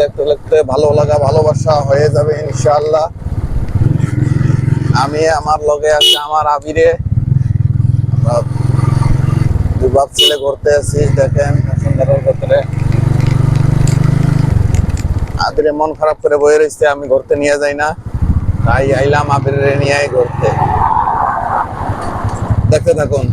দেখতে দেখতে ভালো লাগা, ভালোবাসা হয়ে যাবে ইনশাল্লাহ আমি আমার লগে আছে আমার আবিরে। দুবার ছেলে ঘুরতে আছি, দেখেন সুন্দরের ভেতরে। আবিরে মন খারাপ করে বয়ে রয়েছে আমি ঘুরতে নিয়ে যাই না। তাই আইলাম আবিরে নিয়ে ঘুরতে। দেখতে থাকুন।